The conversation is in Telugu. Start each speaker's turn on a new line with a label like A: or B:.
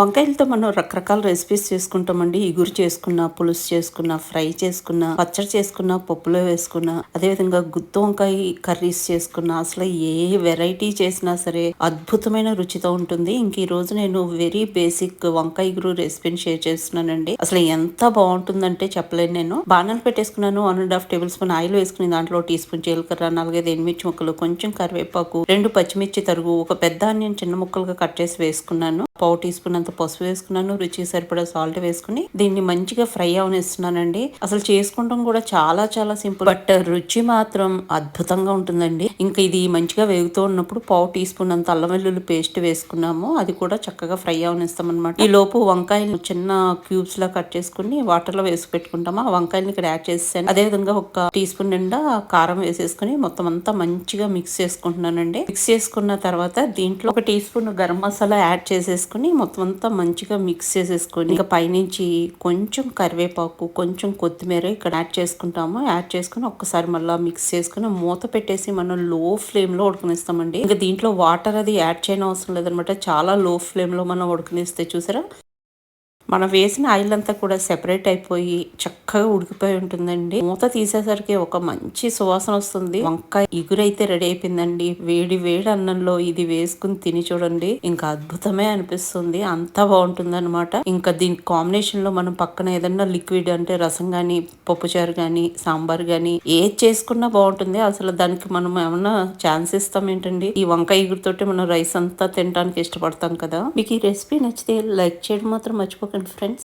A: వంకాయలతో మనం రకరకాల రెసిపీస్ చేసుకుంటామండి. ఇగురు చేసుకున్న పులుసు చేసుకున్న ఫ్రై చేసుకున్న పచ్చడి చేసుకున్న పప్పులో వేసుకున్న అదేవిధంగా గుత్తి వంకాయ కర్రీస్ చేసుకున్న అసలు ఏ వెరైటీ చేసినా సరే అద్భుతమైన రుచితో ఉంటుంది. ఇంక ఈ రోజు నేను వెరీ బేసిక్ వంకాయ ఇగురు రెసిపీని షేర్ చేస్తున్నానండి. అసలు ఎంత బాగుంటుందంటే చెప్పలేను నేను. బాణాలు పెట్టేసుకున్నాను. One and half tablespoon oil వేసుకుని దాంట్లో టీ స్పూన్ జీలకర్ర నాలుగైదు ఎనిమిర్చి ముక్కలు కొంచెం కరివేపాకు రెండు పచ్చిమిర్చి తరుగు ఒక పెద్ద ఆనియన్ చిన్న ముక్కలుగా కట్ చేసి వేసుకున్నాను. పావు టీ స్పూన్ అంత పసుపు వేసుకున్నాను రుచి సరిపడా సాల్ట్ వేసుకుని దీన్ని మంచిగా ఫ్రై అవనిస్తున్నానండి. అసలు చేసుకోవడం కూడా చాలా చాలా సింపుల్. బట్ రుచి మాత్రం అద్భుతంగా ఉంటుందండి. ఇంకా ఇది మంచిగా వేగుతూ ఉన్నప్పుడు పావు టీ స్పూన్ అంత అల్లం వెల్లుల్లి పేస్ట్ వేసుకున్నాము. అది కూడా చక్కగా ఫ్రై అవనిస్తాం అనమాట ఈ లోపు వంకాయలు చిన్న క్యూబ్స్ లా కట్ చేసుకుని వాటర్లో వేసి పెట్టుకుంటాము. ఆ వంకాయలు ఇక్కడ యాడ్ చేసాను అదే విధంగా ఒక టీ స్పూన్ నిండా కారం వేసేసుకుని మొత్తం అంతా మంచిగా మిక్స్ చేసుకుంటున్నానండి. మిక్స్ చేసుకున్న తర్వాత దీంట్లో ఒక teaspoon garam masala add చేసేసుకుని మొత్తం అంతా మంచిగా మిక్స్ చేసేసుకొని ఇంకా పైనుంచి కొంచెం కరివేపాకు కొంచెం కొత్తిమీర ఇక్కడ యాడ్ చేసుకుంటాము. యాడ్ చేసుకుని ఒక్కసారి మళ్ళీ మిక్స్ చేసుకుని మూత పెట్టేసి మనం లో ఫ్లేమ్లో ఉడకనిస్తామండి. ఇంకా దీంట్లో వాటర్ అది యాడ్ చేయని అవసరం లేదనమాట. చాలా లో ఫ్లేమ్లో మనం ఉడకనిస్తే చూసారా? మనం వేసిన ఆయిల్ అంతా కూడా సెపరేట్ అయిపోయి చక్కగా ఉడికిపోయి ఉంటుందండి. మూత తీసేసరికి ఒక మంచి సువాసన వస్తుంది. వంకాయ ఇగురైతే రెడీ అయిపోయిందండి. వేడి వేడి అన్నంలో ఇది వేసుకుని తిని చూడండి. ఇంకా అద్భుతమే అనిపిస్తుంది. అంత బాగుంటుంది అనమాట ఇంకా దీని కాంబినేషన్లో మనం పక్కన ఏదన్నా లిక్విడ్ అంటే రసం గాని పప్పుచారు గాని సాంబార్ గాని ఏది చేసుకున్నా బాగుంటుంది. అసలు దానికి మనం ఏమన్నా ఛాన్స్ ఇస్తాం ఏంటండి? ఈ వంకాయ ఇగురుతోటి మనం రైస్ అంతా తినడానికి ఇష్టపడతాం కదా. మీకు ఈ రెసిపీ నచ్చితే లైక్ చేయడం మాత్రం మర్చిపోకండి. ಫ್ರೆಂಡ್ಸ್